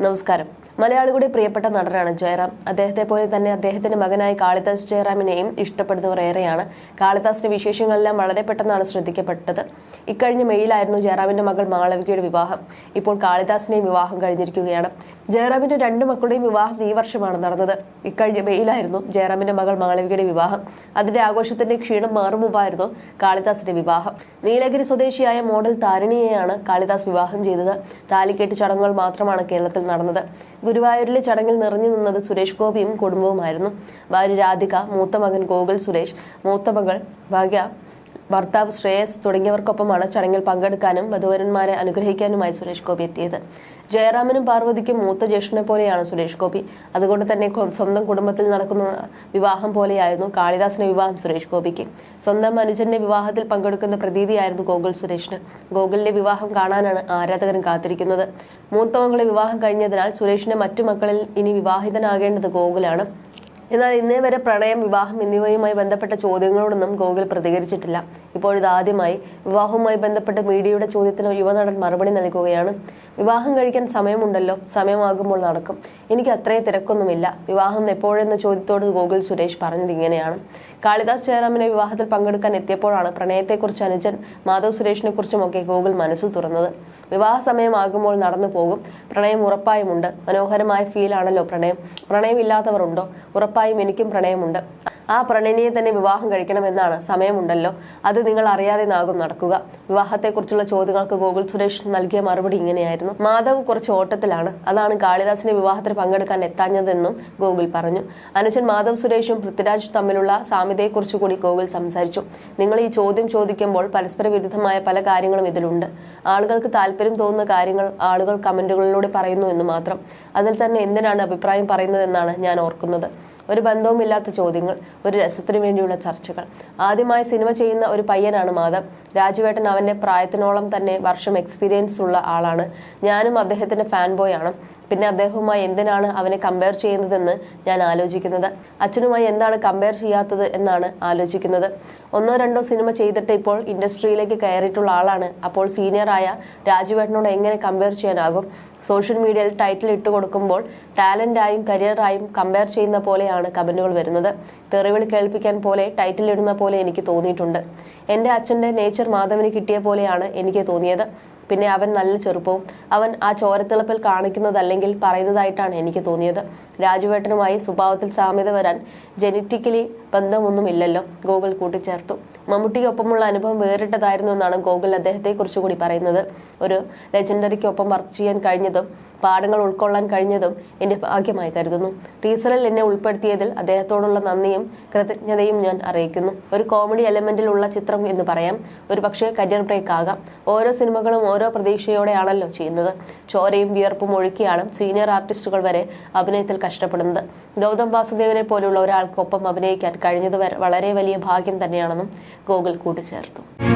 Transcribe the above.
നമസ്കാരം. മലയാളികളുടെ പ്രിയപ്പെട്ട നടനാണ് ജയറാം. അദ്ദേഹത്തെ പോലെ തന്നെ അദ്ദേഹത്തിന്റെ മകനായ കാളിദാസ് ജയറാമിനെയും ഇഷ്ടപ്പെടുന്നവർ ഏറെയാണ്. കാളിദാസിന്റെ വിശേഷങ്ങളെല്ലാം വളരെ പെട്ടെന്നാണ് ശ്രദ്ധിക്കപ്പെട്ടത്. ഇക്കഴിഞ്ഞ മെയ്യിലായിരുന്നു ജയറാമിന്റെ മകൾ മാളവികയുടെ വിവാഹം. ഇപ്പോൾ കാളിദാസിന്റെയും വിവാഹം കഴിഞ്ഞിരിക്കുകയാണ്. ജയറാമിന്റെ രണ്ട് മക്കളുടെയും വിവാഹം ഈ വർഷമാണ് നടന്നത്. ഇക്കഴിഞ്ഞ മെയ്യിലായിരുന്നു ജയറാമിന്റെ മകൾ മാളവികയുടെ വിവാഹം. അതിന്റെ ആഘോഷത്തിന്റെ ക്ഷീണം മാറും മുമ്പായിരുന്നു കാളിദാസിന്റെ വിവാഹം. നീലഗിരി സ്വദേശിയായ മോഡൽ താരിണിയെയാണ് കാളിദാസ് വിവാഹം ചെയ്തത്. താലിക്കെട്ട് ചടങ്ങുകൾ മാത്രമാണ് കേരളത്തിൽ നടന്നത്. ഗുരുവായൂരിലെ ചടങ്ങിൽ നിറഞ്ഞു നിന്നത് സുരേഷ് ഗോപിയും കുടുംബവുമായിരുന്നു. ഭാര്യ രാധിക മൂത്ത മകൻ ഗോകുൽ സുരേഷ് മൂത്ത മകൾ ഭാഗ്യ ഭർത്താവ് ശ്രേയസ് തുടങ്ങിയവർക്കൊപ്പമാണ് ചടങ്ങിൽ പങ്കെടുക്കാനും വധുവരന്മാരെ അനുഗ്രഹിക്കാനുമായി സുരേഷ് ഗോപി എത്തിയത്. ജയറാമനും പാർവതിക്കും മൂത്ത ജ്യേഷ്ഠനെ പോലെയാണ് സുരേഷ് ഗോപി. അതുകൊണ്ട് തന്നെ സ്വന്തം കുടുംബത്തിൽ നടക്കുന്ന വിവാഹം പോലെയായിരുന്നു കാളിദാസിന്റെ വിവാഹം സുരേഷ് ഗോപിക്ക്. സ്വന്തം അനുജന്റെ വിവാഹത്തിൽ പങ്കെടുക്കുന്ന പ്രതീതിയായിരുന്നു ഗോകുൽ സുരേഷിന്. ഗോകുലിന്റെ വിവാഹം കാണാനാണ് ആരാധകൻ കാത്തിരിക്കുന്നത്. മൂത്ത മകളെ വിവാഹം കഴിഞ്ഞതിനാൽ സുരേഷിന്റെ മറ്റു മക്കളിൽ ഇനി വിവാഹിതനാകേണ്ടത് ഗോകുലാണ്. എന്നാൽ ഇന്നേ വരെ പ്രണയം വിവാഹം എന്നിവയുമായി ബന്ധപ്പെട്ട ചോദ്യങ്ങളോടൊന്നും ഗോകുൽ പ്രതികരിച്ചിട്ടില്ല. ഇപ്പോഴിതാദ്യമായി വിവാഹവുമായി ബന്ധപ്പെട്ട് മീഡിയയുടെ ചോദ്യത്തിന് യുവനടൻ മറുപടി നൽകുകയാണ്. വിവാഹം കഴിക്കാൻ സമയമുണ്ടല്ലോ. സമയമാകുമ്പോൾ നടക്കും. എനിക്ക് അത്രയും തിരക്കൊന്നുമില്ല. വിവാഹം എപ്പോഴെന്ന ചോദ്യത്തോട് ഗോകുൽ സുരേഷ് പറഞ്ഞത് ഇങ്ങനെയാണ്. കാളിദാസ് ജയറാമിനെ വിവാഹത്തിൽ പങ്കെടുക്കാൻ എത്തിയപ്പോഴാണ് പ്രണയത്തെക്കുറിച്ച് അനുജൻ മാധവ് സുരേഷിനെ കുറിച്ചുമൊക്കെ ഗോകുൽ മനസ്സ് തുറന്നത്. വിവാഹ സമയമാകുമ്പോൾ നടന്നു പോകും. പ്രണയം ഉറപ്പായുമുണ്ട്. മനോഹരമായ ഫീലാണല്ലോ പ്രണയം. പ്രണയമില്ലാത്തവർ ഉണ്ടോ ഉറപ്പായും എനിക്കും പ്രണയമുണ്ട്. ആ പ്രണയിനിയെ തന്നെ വിവാഹം കഴിക്കണമെന്നാണ് സമയമുണ്ടല്ലോ. അത് നിങ്ങൾ അറിയാതെ നാകും നടക്കുക. വിവാഹത്തെക്കുറിച്ചുള്ള ചോദ്യങ്ങൾക്ക് ഗോകുൽ സുരേഷ് നൽകിയ മറുപടി ഇങ്ങനെയായിരുന്നു. മാധവ് കുറച്ച് ഓട്ടത്തിലാണ്. അതാണ് കാളിദാസിന്റെ വിവാഹത്തിന് പങ്കെടുക്കാൻ എത്താഞ്ഞതെന്നും ഗോകുൽ പറഞ്ഞു. അനുജൻ മാധവ് സുരേഷും പൃഥ്വിരാജ് തമ്മിലുള്ള സാമ്യതയെക്കുറിച്ച് കൂടി ഗോകുൽ സംസാരിച്ചു. നിങ്ങൾ ഈ ചോദ്യം ചോദിക്കുമ്പോൾ പരസ്പര വിരുദ്ധമായ പല കാര്യങ്ങളും ഇതിലുണ്ട്. ആളുകൾക്ക് താല്പര്യം തോന്നുന്ന കാര്യങ്ങൾ ആളുകൾ കമന്റുകളിലൂടെ പറയുന്നു എന്ന് മാത്രം. അതിൽ തന്നെ എന്തിനാണ് അഭിപ്രായം പറയുന്നതെന്നാണ് ഞാൻ ഓർക്കുന്നത്. ഒരു ബന്ധവുമില്ലാത്ത ചോദ്യങ്ങൾ ഒരു രസത്തിനു വേണ്ടിയുള്ള ചർച്ചകൾ. ആദ്യമായി സിനിമ ചെയ്യുന്ന ഒരു പയ്യനാണ് മാധവ്. രാജുവേട്ടൻ അവന്റെ പ്രായത്തിനോളം തന്നെ വർഷം എക്സ്പീരിയൻസ് ഉള്ള ആളാണ്. ഞാനും അദ്ദേഹത്തിന്റെ ഫാൻ ബോയ് ആണ്. പിന്നെ അദ്ദേഹവുമായി എന്തിനാണ് അവനെ കമ്പയർ ചെയ്യുന്നതെന്ന് ഞാൻ ആലോചിക്കുന്നത്? അച്ഛനുമായി എന്താണ് കമ്പയർ ചെയ്യാത്തത് എന്നാണ് ആലോചിക്കുന്നത്. ഒന്നോ രണ്ടോ സിനിമ ചെയ്തിട്ട് ഇപ്പോൾ ഇൻഡസ്ട്രിയിലേക്ക് കയറിയിട്ടുള്ള ആളാണ്. അപ്പോൾ സീനിയറായ രാജുവേട്ടനോട് എങ്ങനെ കമ്പയർ ചെയ്യാനാകും? സോഷ്യൽ മീഡിയയിൽ ടൈറ്റിൽ ഇട്ട് കൊടുക്കുമ്പോൾ ടാലന്റായും കരിയറായും കമ്പയർ ചെയ്യുന്ന പോലെയാണ് കമന്റുകൾ വരുന്നത്. തെറിവിളി കേൾപ്പിക്കാൻ പോലെ ടൈറ്റിൽ ഇടുന്ന പോലെ എനിക്ക് തോന്നിയിട്ടുണ്ട്. എന്റെ അച്ഛന്റെ നേച്ചർ മാധവന് കിട്ടിയ പോലെയാണ് എനിക്ക് തോന്നിയത്. പിന്നെ അവൻ നല്ല ചെറുപ്പവും അവൻ ആ ചോരത്തിളപ്പിൽ കാണിക്കുന്നതല്ലെങ്കിൽ പറയുന്നതായിട്ടാണ് എനിക്ക് തോന്നിയത്. രാജുവേട്ടനുമായി സ്വഭാവത്തിൽ സാമ്യത വരാൻ ജനറ്റിക്കലി ബന്ധമൊന്നുമില്ലല്ലോ ഗോകുൽ കൂട്ടിച്ചേർത്തു. മമ്മൂട്ടിക്കൊപ്പമുള്ള അനുഭവം വേറിട്ടതായിരുന്നു എന്നാണ് ഗോകുൽ അദ്ദേഹത്തെ കുറിച്ചുകൂടി പറയുന്നത്. ഒരു ലെജൻഡറിക്കൊപ്പം വർക്ക് ചെയ്യാൻ കഴിഞ്ഞതും പാഠങ്ങൾ ഉൾക്കൊള്ളാൻ കഴിഞ്ഞതും എന്റെ ഭാഗ്യമായി കരുതുന്നു. ടീസറിൽ എന്നെ ഉൾപ്പെടുത്തിയതിൽ അദ്ദേഹത്തോടുള്ള നന്ദിയും കൃതജ്ഞതയും ഞാൻ അറിയിക്കുന്നു. ഒരു കോമഡി എലമെന്റിൽ ഉള്ള ചിത്രം എന്ന് പറയാം. ഒരു പക്ഷേ കരിയർ ബ്രേക്ക് ആകാം. ഓരോ സിനിമകളും ഓരോ പ്രതീക്ഷയോടെയാണല്ലോ ചെയ്യുന്നത്. ചോരയും വിയർപ്പും ഒഴുക്കിയാണ് സീനിയർ ആർട്ടിസ്റ്റുകൾ വരെ അഭിനയത്തിൽ കഷ്ടപ്പെടുന്നത്. ഗൗതം വാസുദേവനെ പോലുള്ള ഒരാൾക്കൊപ്പം അഭിനയിക്കാൻ കഴിഞ്ഞത് വളരെ വലിയ ഭാഗ്യം തന്നെയാണെന്നും ഗോകുൽ കൂട്ടിച്ചേർത്തു.